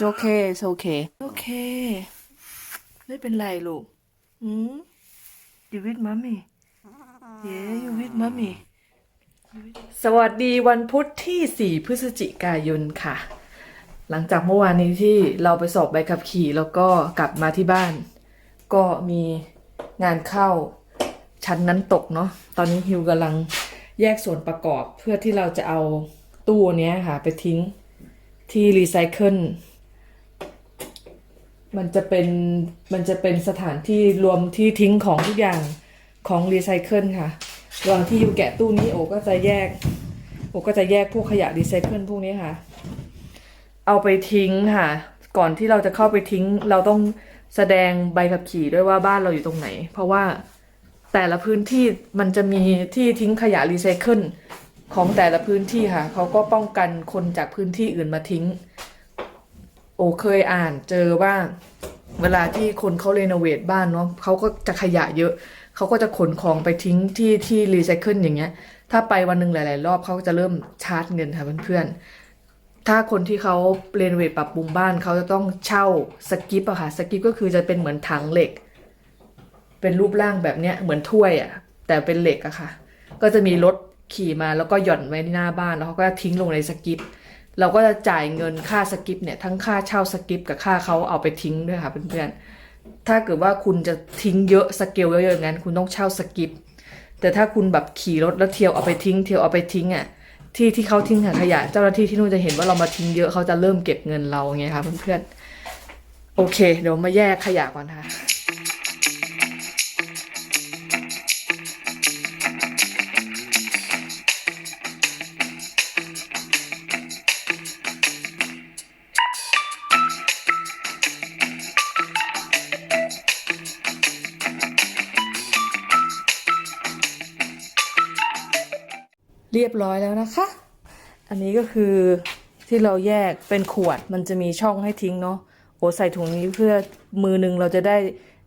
It's okay It's okay โอเค ไม่เป็นไรลูกอืม You with mommy Yeah you with mommy สวัสดีวันพุธที่ 4 พฤศจิกายนค่ะ หลังจากเมื่อวานนี้ที่เราไปสอบใบขับขี่แล้วก็กลับมาที่บ้าน ก็มีงานเข้าชั้นนั้นตกเนาะ ตอนนี้ฮิวกำลังแยกส่วนประกอบเพื่อที่เราจะเอาตู้เนี้ยค่ะ ไปทิ้งที่รีไซเคิล มันจะเป็นมันจะเป็นสถานที่รวมที่ทิ้งของทุกอย่างของรีไซเคิลค่ะระหว่างที่อยู่แกะตู้นี้โอก็จะแยก โอก็จะแยกพวกขยะรีไซเคิลพวกนี้ค่ะ เอาไปทิ้งค่ะ ก่อนที่เราจะเข้าไปทิ้ง เราต้องแสดงใบขับขี่ด้วยว่าบ้านเราอยู่ตรงไหน เพราะว่าแต่ละพื้นที่มันจะมีที่ทิ้งขยะรีไซเคิลของแต่ละพื้นที่ค่ะเขาก็ป้องกันคนจากพื้นที่อื่นมาทิ้ง โอเคยอ่านเจอว่า เวลาที่คนเขาเรโนเวทบ้านเนาะเขาก็จะขยะเยอะ เขาก็จะขนของไปทิ้งที่ที่รีไซเคิลอย่างเงี้ย ถ้าไปวันหนึ่งหลาย ๆ รอบเขาก็จะเริ่มชาร์จเงินค่ะเพื่อนๆ ถ้าคนที่เขาเรโนเวทปรับปรุงบ้านเขาจะต้องเช่าสกิปอะค่ะ สกิปก็คือจะเป็นเหมือนถังเหล็ก เป็นรูปร่างแบบเนี้ยเหมือนถ้วยอะแต่เป็นเหล็กอะค่ะ ก็จะมีรถขี่มาแล้วก็หย่อนไว้ที่หน้าบ้านแล้วเขาก็ทิ้งลงในสกิป เราก็จะจ่ายเงินค่าสกิปเนี่ยทั้งค่าเช่าสกิปกับค่าเขาเอาไปทิ้งด้วยค่ะเพื่อนๆ ถ้าเกิดว่าคุณจะทิ้งเยอะสเกลเยอะๆอย่างนั้นคุณต้องเช่าสกิป แต่ถ้าคุณแบบขี่รถแล้วเที่ยวเอาไปทิ้ง เที่ยวเอาไปทิ้งอะที่ที่เขาทิ้งถังขยะเจ้าหน้าที่ที่นู่นจะเห็นว่าเรามาทิ้งเยอะเขาจะเริ่มเก็บเงินเราไงคะเพื่อนๆ โอเค เดี๋ยวมาแยกขยะก่อนค่ะ เรียบร้อยแล้วนะคะ อันนี้ก็คือที่เราแยกเป็นขวดมันจะมีช่องให้ทิ้งเนาะโอใส่ถุงนี้เพื่อมือหนึ่งเราจะได้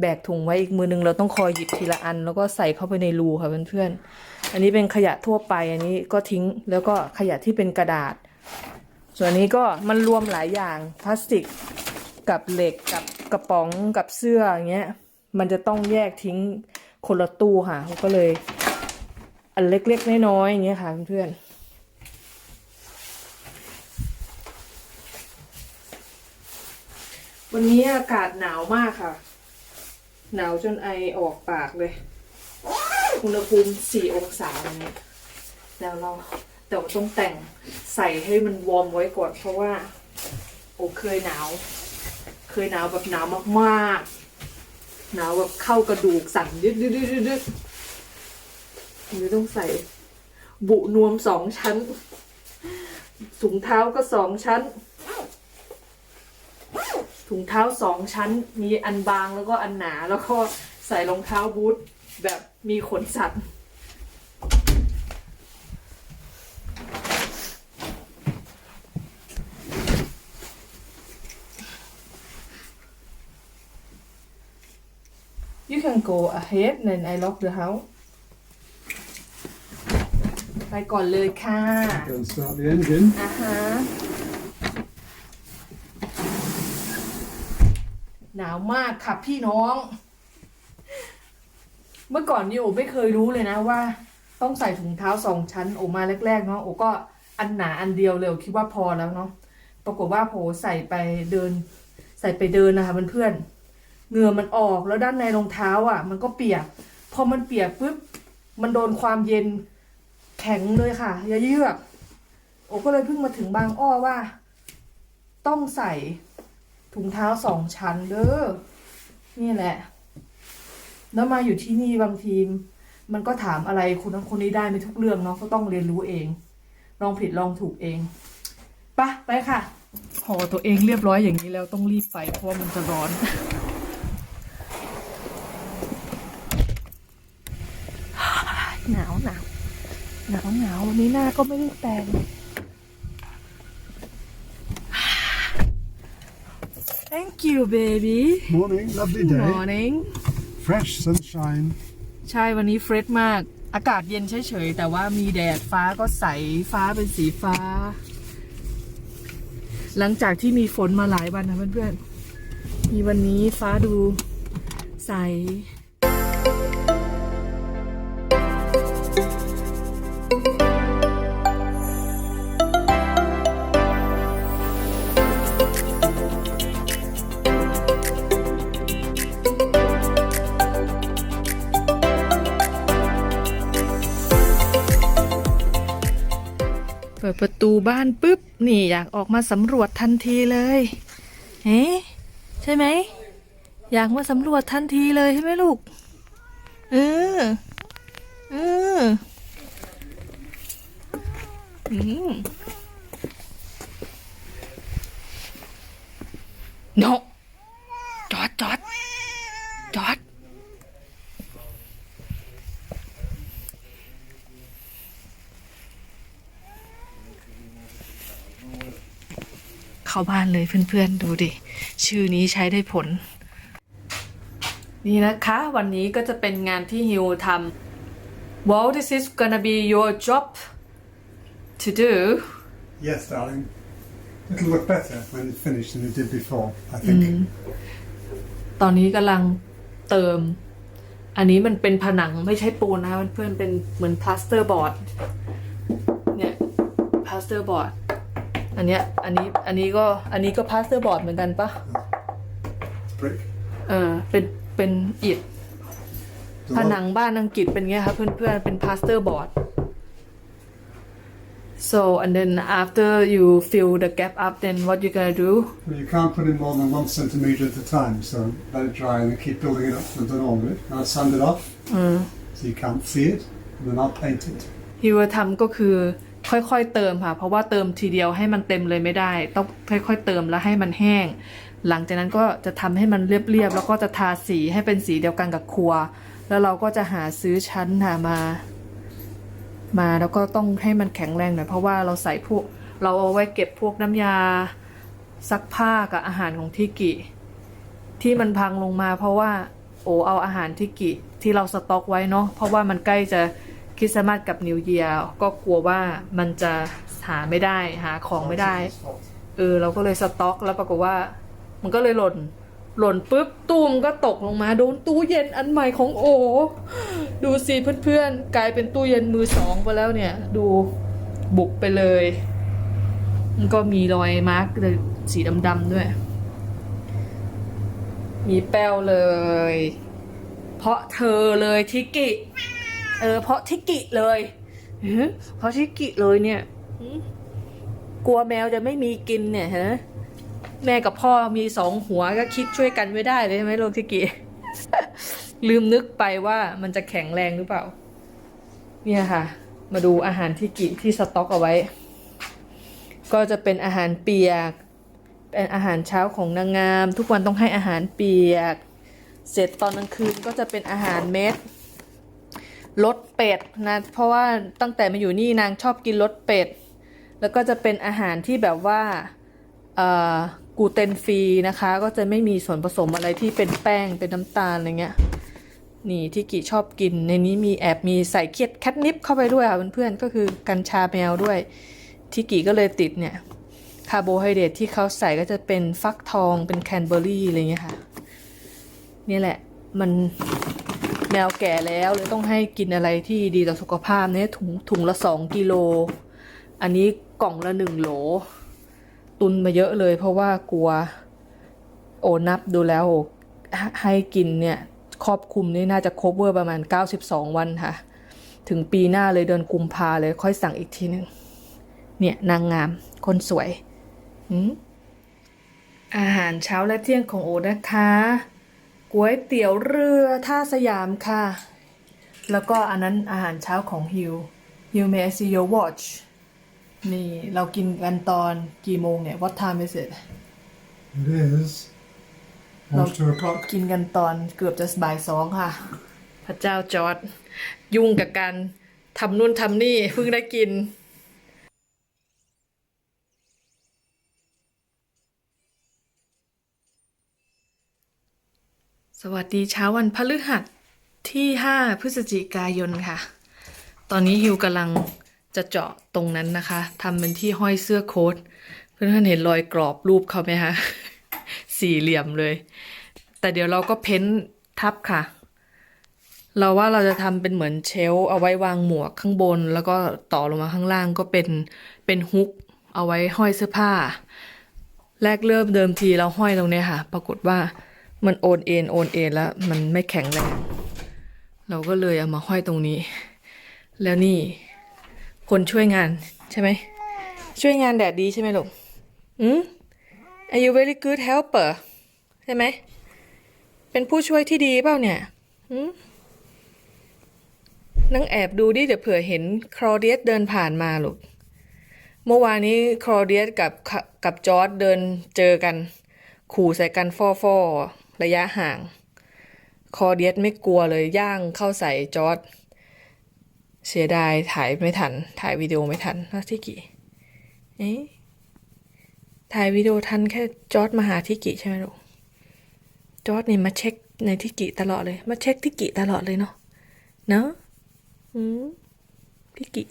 แบกถุงไว้อีกมือหนึ่งเราต้องคอยหยิบทีละอัน แล้วก็ใส่เข้าไปในรูค่ะเพื่อนๆอันนี้เป็นขยะทั่วไปอันนี้ก็ทิ้งแล้วก็ขยะที่เป็นกระดาษ ส่วนนี้ก็มันรวมหลายอย่างพลาสติกกับเหล็กกับกระป๋องกับเสื้ออย่างเงี้ยมันจะต้องแยกทิ้งคนละตู้ค่ะก็เลย อันเล็กๆน้อยๆอย่างเงี้ยค่ะเพื่อนๆวันนี้อากาศหนาวมากค่ะ หนาวจนไอออกปากเลย อุณหภูมิสี่องศาเนี่ยแล้วเราแต่ว่าต้องแต่งใส่ให้มันวอร์มไว้ก่อน เพราะว่า โอ้เคยหนาว เคยหนาวแบบหนาวมากๆ หนาวแบบเข้ากระดูกสั่นยึดยึดยึด ยึดหรือต้องใส่ บุนวมสองชั้นถุงเท้าก็สองชั้น ถุงเท้าสองชั้น มีอันบางแล้วก็อันหนาแล้วก็ใส่รองเท้าบูทแบบมีขนสัตว์ You can go ahead then I lock the house ไปก่อนเลยค่ะ Go and start the engine. อ่าฮะหนาวมากค่ะพี่น้อง เมื่อก่อนนี่โอไม่เคยรู้เลยนะว่า ต้องใส่ถุงเท้าสองชั้นโอมาแรกๆเนาะโอก็อันหนาอันเดียวเลยโอคิดว่าพอแล้วเนาะปรากฏว่าโผใส่ไปเดิน ใส่ไปเดินนะคะเพื่อนๆเหงื่อมันออกแล้วด้านในรองเท้าอะ มันก็เปียกพอมันเปียกปุ๊บมันโดนความเย็น แข็งเลยค่ะอย่าเยือก โอก็เลยเพิ่งมาถึงบางอ้อว่า ต้องใส่ถุงเท้าสองชั้นเด้อ นี่แหละ แล้วมาอยู่ที่นี่บางทีมันก็ถามอะไรคนนั้นคนนี้ได้ไม่ทุกเรื่องเนาะก็ต้องเรียนรู้เอง ลองผิดลองถูกเองปะไปค่ะห่อตัวเองเรียบร้อยอย่างนี้แล้วต้องรีบไปเพราะว่ามันจะร้อนหนาวหนาว หนาวหนาววันนี้หน้าก็ไม่ได้แต่ง Thank you baby Morning, lovely Good day. morning Fresh sunshine. ใช่วันนี้เฟรชมาก อากาศเย็นเฉยๆ แต่ว่ามีแดดฟ้าก็ใส ฟ้าเป็นสีฟ้า หลังจากที่มีฝนมาหลายวันนะเพื่อนๆ มีวันนี้ฟ้าดูใส ตูบ้านปุ๊บ นี่อยากออกมาสำรวจทันทีเลยเอ๊ะใช่ไหม อยากมาสำรวจทันทีเลยใช่ไหมลูก เออ เอออืมโนจอดจอดจอด เข้าบ้านเลยเพื่อนๆดูดิ ชื่อนี้ใช้ได้ผล นี่นะคะ วันนี้ก็จะเป็นงานที่ฮิวทำ Well this is gonna be your job to do Yes, darling. It'll look better when it's finished than it did before, I think. ตอนนี้กำลังเติม อันนี้มันเป็นผนังไม่ใช่ปูนนะคะเพื่อนๆเป็นเหมือนพลาสเตอร์บอร์ด เนี่ยพลาสเตอร์บอร์ด อันเนี้ยอันนี้อันนี้ก็อันนี้ก็พลาสเตอร์บอร์ดเหมือนกันปะ It's brick. เออเป็นเป็นอิฐ The ผ lo- นังบ้านอังกฤษเป็นไงครับเพื่อนๆเป็นพลาสเตอร์บอร์ด so and then after you fill the gap up then what you gonna do Well, you can't put in more than one centimetre at a time, so let it dry and then keep building it up to the normal bit. I'll sand it off so you can't see it, and then I'll paint it. ฮิวทำก็คือ ค่อยๆเติมค่ะ เพราะว่าเติมทีเดียวให้มันเต็มเลยไม่ได้ ต้องค่อย ๆ เติมแล้วให้มันแห้ง หลังจากนั้นก็จะทำให้มันเรียบๆแล้วก็จะทาสีให้เป็นสีเดียวกันกับครัว แล้วเราก็จะหาซื้อชั้นหามา มาแล้วก็ต้องให้มันแข็งแรงหน่อยเพราะว่าเราใส่พวก เราเอาไว้เก็บพวกน้ำยาซักผ้ากับอาหารของทิกิที่มันพังลงมา เพราะว่าโอเอาอาหารทิกิที่เราสต็อกไว้เนาะเพราะว่ามันใกล้จะ คริสต์มาสกับนิวเยียร์ก็กลัวว่ามันจะหาไม่ได้หาของไม่ได้ It's hot. เออ เราก็เลยสต็อกแล้วปรากฏว่า มันก็เลยหล่น หล่นปุ๊บตู้มนก็ตกลงมาโดนตู้เย็นอันใหม่ของโอ ดูสิเพื่อนๆ กลายเป็นตู้เย็นมือสองไปแล้วเนี่ย ดูบุกไปเลย มันก็มีรอยมาร์กเลยสีดำๆด้วย มีแป้วเลย เพราะเธอเลยทิกิ เออ เพราะทิกิเลยหือเพราะทิกิเลยเนี่ยหือกลัวแมวจะไม่มีกินเนี่ยฮะแม่กับพ่อมีสองหัวก็คิดช่วยกันไม่ได้เลยใช่ไหมโลทิกิ ลืมนึกไปว่ามันจะแข็งแรงหรือเปล่า เนี่ยค่ะ มาดูอาหารที่กิที่สต็อกเอาไว้ ก็จะเป็นอาหารเปียก เป็นอาหารเช้าของนางงาม ทุกวันต้องให้อาหารเปียก เสร็จตอนกลางคืนก็จะเป็นอาหารเม็ด รสเป็ดนะ เพราะว่าตั้งแต่มาอยู่นี่นางชอบกินรสเป็ด แล้วก็จะเป็นอาหารที่แบบว่าเอ่อกูเตนฟรีนะคะ ก็จะไม่มีส่วนผสมอะไรที่เป็นแป้งเป็นน้ำตาลอะไรเงี้ย นี่ที่กิชอบกินในนี้มีแอบมีใส่เคียดแคทนิปเข้าไปด้วยค่ะเพื่อนๆก็คือกัญชาแมวด้วย ที่กิก็เลยติดเนี่ยคาร์โบไฮเดรตที่เขาใส่ก็จะเป็นฟักทองเป็นแคนเบอร์รี่อะไรเงี้ยค่ะ นี่แหละมัน แมวแก่แล้วเลยต้องให้กินอะไรที่ดีต่อสุขภาพเนี่ยถุงถุงละสองกิโล อันนี้กล่องละหนึ่งโหล ตุนมาเยอะเลยเพราะว่ากลัว โอนับดูแล้วให้กินเนี่ยครอบคลุมนี่น่าจะครบเวอร์ประมาณ 92 วันค่ะ ถึงปีหน้าเลยเดือนกุมภาเลยค่อยสั่งอีกทีหนึ่งเนี่ยนางงามคนสวยหืมอาหารเช้าและเที่ยงของโอนะคะ ก๋วยเตี๋ยวเรือท่าสยามค่ะ แล้วก็อันนั้นอาหารเช้าของฮิวฮิว may I see your watch นี่เรากินกันตอนกี่โมงเนี่ย what time is it It is almost two o'clock. กินกันตอนเกือบจะบ่ายสองค่ะ พระเจ้าจอร์ดยุ่งกับการทำนู่นทำนี่เพิ่งได้กิน สวัสดีเช้าวันพฤหัสที่ 5 พฤศจิกายนค่ะ ตอนนี้ฮิวกำลังจะเจาะตรงนั้นนะคะทำเป็นที่ห้อยเสื้อโค้ทเพื่อนๆเห็นรอยกรอบรูปเขาไหมคะ สี่เหลี่ยมเลย แต่เดี๋ยวเราก็เพ้นทับค่ะ เราว่าเราจะทำเป็นเหมือนเชลเอาไว้วางหมวกข้างบน แล้วก็ต่อลงมาข้างล่างก็เป็นเป็นฮุกเอาไว้ห้อยเสื้อผ้า แรกเริ่มเดิมทีเราห้อยตรงเนี้ยค่ะ ปรากฏว่า มันโอนเอ็นโอนเอ็นแล้ว มันไม่แข็งแรงเราก็เลยเอามาห้อยตรงนี้ แล้วนี่ คนช่วยงานใช่ไหม ช่วยงานแดดดีใช่ไหมลูกอืม Are you very good helper ใช่ไหม เป็นผู้ช่วยที่ดีเปล่าเนี่ยอืมนั่งแอบดูดิเดี๋ยวเผื่อเห็นครอเดียสเดินผ่านมาลูก เมื่อวานนี้ครอเดียสกับกับจอร์ดเดินเจอกัน ขู่ใส่กันฟอฟอ ระยะห่าง คอเดียสไม่กลัวเลยย่างเข้าใส่จอร์ดเสียดายถ่ายไม่ทัน ถ่ายวิดีโอไม่ทันนะที่กี่เอ๊ะถ่ายวิดีโอทันแค่จอร์ดมาหาทิกิใช่ไหมลูกจอร์ดนี่มาเช็คในทิกิตลอดเลย มาเช็คทิกิตลอดเลยเนาะเนาะอืมทิกิ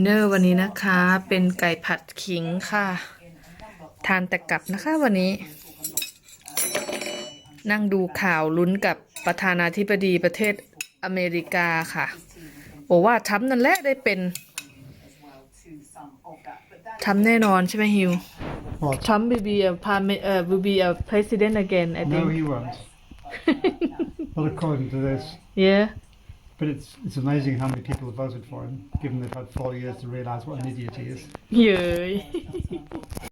เนอร์วันนี้นะคะ เป็นไก่ผัดขิงค่ะ ทานแต่กลับนะคะวันนี้ นั่งดูข่าวลุ้นกับประธานาธิบดีประเทศอเมริกาค่ะโอ้ว่าทำนั่นแหละได้เป็นทำแน่นอนใช่ไหมฮิว What? ทำ will be a parliament เอ่อ will be a president again I No, think he won't. Not according to this. yeah But it's it's amazing how many people have voted for him, given they've had four years to realise what an idiot he is. Yeah.